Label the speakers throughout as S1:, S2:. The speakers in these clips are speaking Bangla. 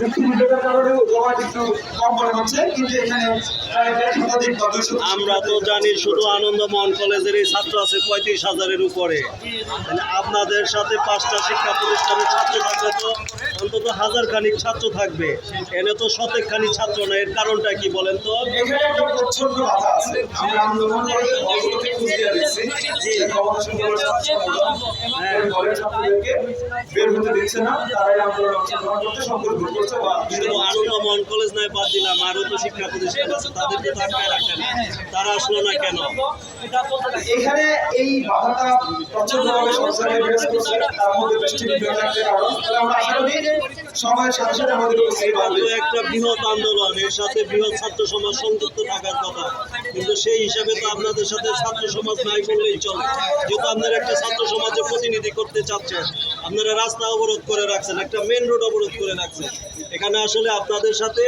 S1: কারণে একটু কম মনে হচ্ছে কিন্তু এখানে
S2: আমরা তো জানি শুধু আনন্দমোহন কলেজের এই ছাত্র আছে পঁয়ত্রিশ হাজারের উপরে। আপনাদের সাথে পাঁচটা শিক্ষা প্রতিষ্ঠানের ছাত্র থাকলে তো অন্তত হাজার খানিক ছাত্র থাকবে। এনে তো শতেক খানিক ছাত্র না এর কারণটা কি বলেন তো?
S1: এখানে একটা প্রচ্ছন্ন বাধা আছে আমরা আন্দোলন
S2: হ্যাঁ।
S1: ছাত্রদেরকে বের হতে দিচ্ছে না তারাই আন্দোলন করতে সংকল্প
S2: শুধু আনন্দমোহন কলেজ নয়, বাদ দিলাম। আরও তো শিক্ষা প্রতিষ্ঠান আছে, তাদেরকে তো আটকায় রাখেন তারা আসলো না কেন?
S1: এখানে এই বাধাটা প্রচন্ডভাবে জায়গায় বিরাজ করছে তার মধ্যে বৃষ্টি আমরা আশা করি সময়ের সাথে সাথে আমাদের
S2: একটা বৃহৎ আন্দোলন, এর সাথে বৃহৎ ছাত্র সমাজ সংযুক্ত থাকার কথা। কিন্তু সেই হিসাবে তো আপনাদের সাথে ছাত্র সমাজ নাই বললেই চলে। যেহেতু আপনারা একটা ছাত্র সমাজের প্রতিনিধি করতে চাচ্ছেন, আপনারা রাস্তা অবরোধ করে রাখছেন, একটা মেন রোড অবরোধ করে রাখছেন। এখানে আসলে আপনাদের সাথে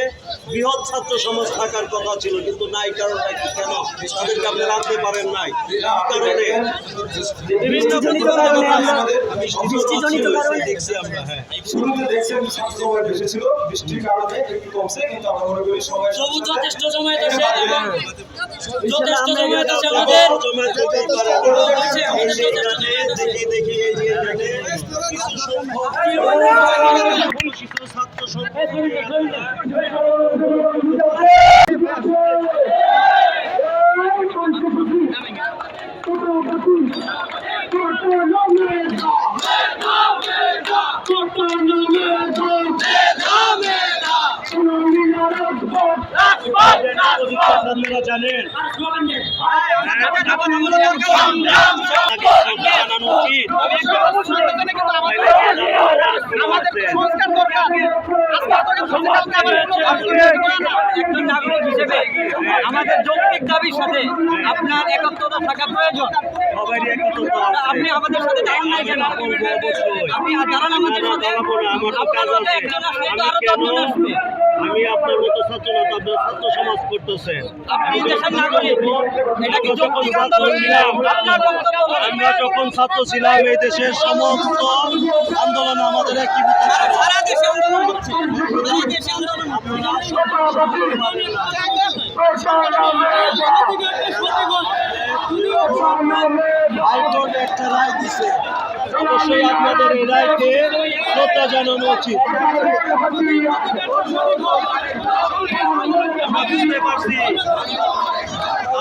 S2: বৃহৎ ছাত্র সমাজ থাকার কথা ছিল, কিন্তু নাই কারণটা কি কেন? তাদেরকে আপনি রাখতে পারেন নাই। কারণে
S1: বৃষ্টিজনিত কারণে আমাদের বৃষ্টিজনিত কারণে
S2: দেখছি আমরা হ্যাঁ।
S1: শুরুতে দেখছেন সময় বেশি ছিল বৃষ্টির কারণে একটু কমছে কিন্তু আমরা মনে করি সময়
S3: সবুজ যথেষ্ট সময় আছে এবং যথেষ্ট সময় আছে আমাদের
S2: দেখি দেখি এই যে ছাত্র সংখ্যক আপনারা জানেন জানানো উচিত
S3: একজন নাগরিক হিসেবে আমাদের যৌক্তিক দাবির সাথে আপনার একত্রতা থাকা প্রয়োজন। আপনি আমাদের সাথে দাঁড়ান আপনি দাঁড়ান আমাদের সাথে আপনার মতো। একজন
S2: আরও
S3: দশজন আসবে
S2: আমি আপনার মতো ছাত্র না আপনার ছাত্র সমাজ করতেছেন
S3: আপনি দেশের নাগরিক এটা কি
S2: আমরা যখন ছাত্র
S3: আন্দোলন
S2: ছিলাম
S3: আপনার বক্তব্য বলেন।
S2: আমরা যখন ছাত্র ছিলাম এই দেশের সমস্ত আন্দোলন আমাদের একীভূত ছিল।
S3: সারা দেশে আন্দোলন হচ্ছে। সারা দেশে আন্দোলন
S2: হাইকোর্ট একটা রায় দিছে। অবশ্যই আপনাদের এই রায়কে শ্রদ্ধা জানানো উচিত।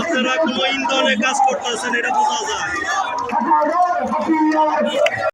S2: আপনারা কোনো ইন্ধনে কাজ করতেছেন, এটা বোঝা যায়।